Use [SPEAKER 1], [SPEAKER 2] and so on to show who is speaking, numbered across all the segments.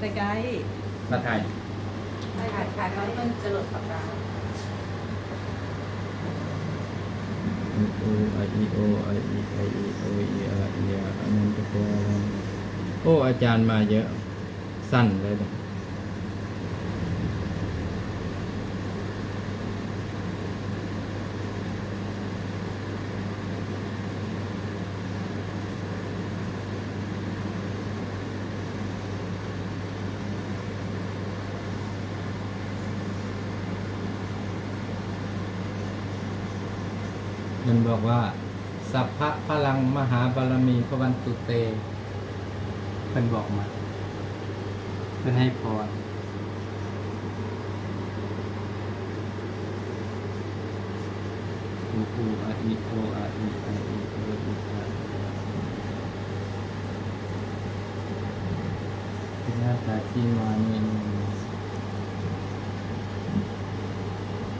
[SPEAKER 1] ใกล้
[SPEAKER 2] มาไทย
[SPEAKER 1] ๆถ่ายถ่ายตอนมันจะหลดปากกา
[SPEAKER 2] โอไออีโอไออีไออีโออีอาอีอาอนันตกวาลังโอ้อาจารย์มาเยอะ สั้นเลยเนี่ย มันบอกว่า สัพพะพลังมหาบารมีพระวันตุเตเพิ่นบอกมาเพิ่นให้พรอูอูอะอีโออะอีไออีโออีอาพินาตาที่มานี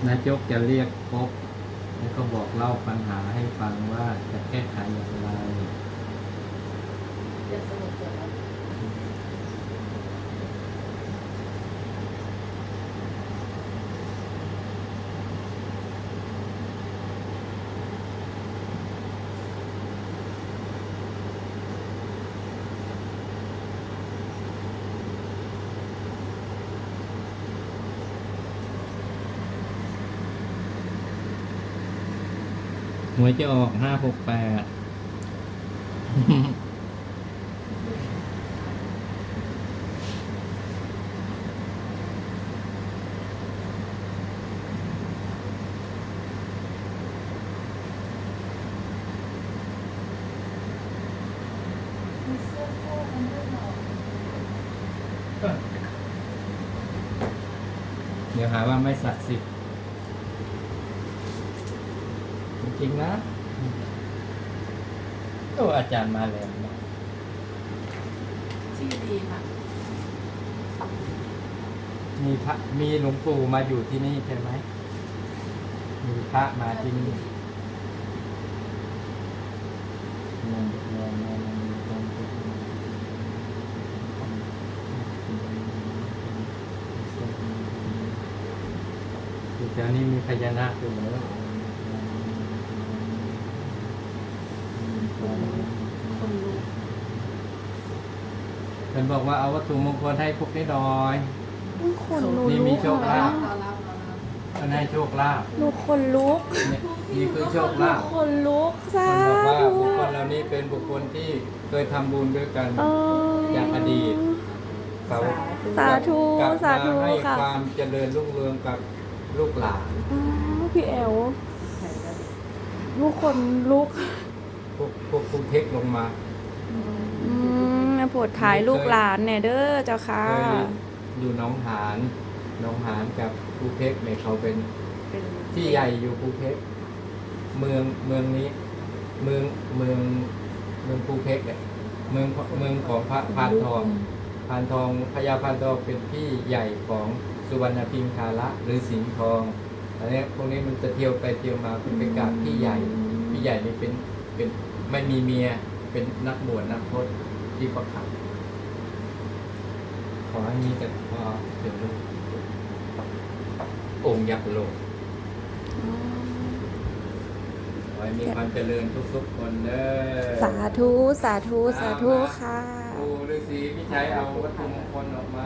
[SPEAKER 2] นายกจะเรียกพบ ก็บอกเล่าปัญหาให้ฟังว่าจะแก้ไขอย่างไร
[SPEAKER 1] เดี๋ยวสนุกเกิดแล้ว
[SPEAKER 2] หวยจะออกห้าหกแปด
[SPEAKER 1] เสื้อคู่อันด้วยเหรอ
[SPEAKER 2] เดี๋ยวหาว่าไม่ศักดิ์สิทธิ์ จริงๆนะโอ้อาจารย์มาแล้วนะ
[SPEAKER 1] ที่ดีค่ะ
[SPEAKER 2] มีพระมีหลวงปู่มาอยู่ที่นี่ใช่ไหม มีพระมาที่นี่อยู่แถวนี้มีพญานาคอยู่เห รอ
[SPEAKER 1] คนรู้
[SPEAKER 2] เพิ่นบอกว่าเอาวัตถุมงคลให้พวกนี้หน่อย
[SPEAKER 3] อุ๊ยขนหนู
[SPEAKER 2] นี่
[SPEAKER 3] ลุ
[SPEAKER 2] มี
[SPEAKER 3] ก
[SPEAKER 2] โชค
[SPEAKER 3] อะ
[SPEAKER 2] ลาภ
[SPEAKER 1] รอรับรอรับ
[SPEAKER 2] เพิ่นให้โชคลาภ
[SPEAKER 3] หนูขนลุก
[SPEAKER 2] เนี่ยนี่คือโชค
[SPEAKER 3] หนู
[SPEAKER 2] ลาภ
[SPEAKER 3] ขนลุกสา
[SPEAKER 2] เพิ่นบอกว่า
[SPEAKER 3] ธุ
[SPEAKER 2] บุคคลเหล่านี้เป็นบุคคลที่เคยทำบุญด้วยกัน
[SPEAKER 3] เออ
[SPEAKER 2] จากอดีต เขา
[SPEAKER 3] สาธุ
[SPEAKER 2] กลับ
[SPEAKER 3] สาธุ
[SPEAKER 2] มาให้
[SPEAKER 3] ค่ะ
[SPEAKER 2] ความเจริญรุ่งเรืองกับลูกหลาน
[SPEAKER 3] อ้าวพี่แอล
[SPEAKER 1] ใส่กระดิ่ง
[SPEAKER 3] ลูกขนลุก
[SPEAKER 2] พวกพวกคุณเทคลงมา
[SPEAKER 3] อืมมาโปวดถ่ายลูกหลานเนี่ยเด้อเจ้าค่ะ
[SPEAKER 2] เคยอยู่หน้องหานหน้องหานกับภูเพกเนี่ยเขาเป็น
[SPEAKER 1] เป็น
[SPEAKER 2] ที่ใหญ่อยู่ภูเพกเมืองเมืองนี้ เมืองเมืองเมืองภูเพกเนี่ยเมืองเมืองของพระพานทอง พานทองพญาพานทองเป็นที่ใหญ่ของสุวรรณพิงคาระหรือสิงห์ทองอันนี้พวกนี้มันจะเที่ยวไปเที่ยวมาเป็นไปกราบพี่ใหญ่พี่ใหญ่นี่เป็น เป็นไม่มีเมียเป็นนักบวชนักพจน์ที่ประคับขอให้มีแต่พอเดี๋ยวลูกองค์ยักษ์โลกขอให้มีความเจริญทุกๆคนเด้อ
[SPEAKER 3] สาธุ สาธุ สาธุค่ะ
[SPEAKER 2] ปู่ฤาษีพี่ชัยเอาวัตถุมงคลออกมา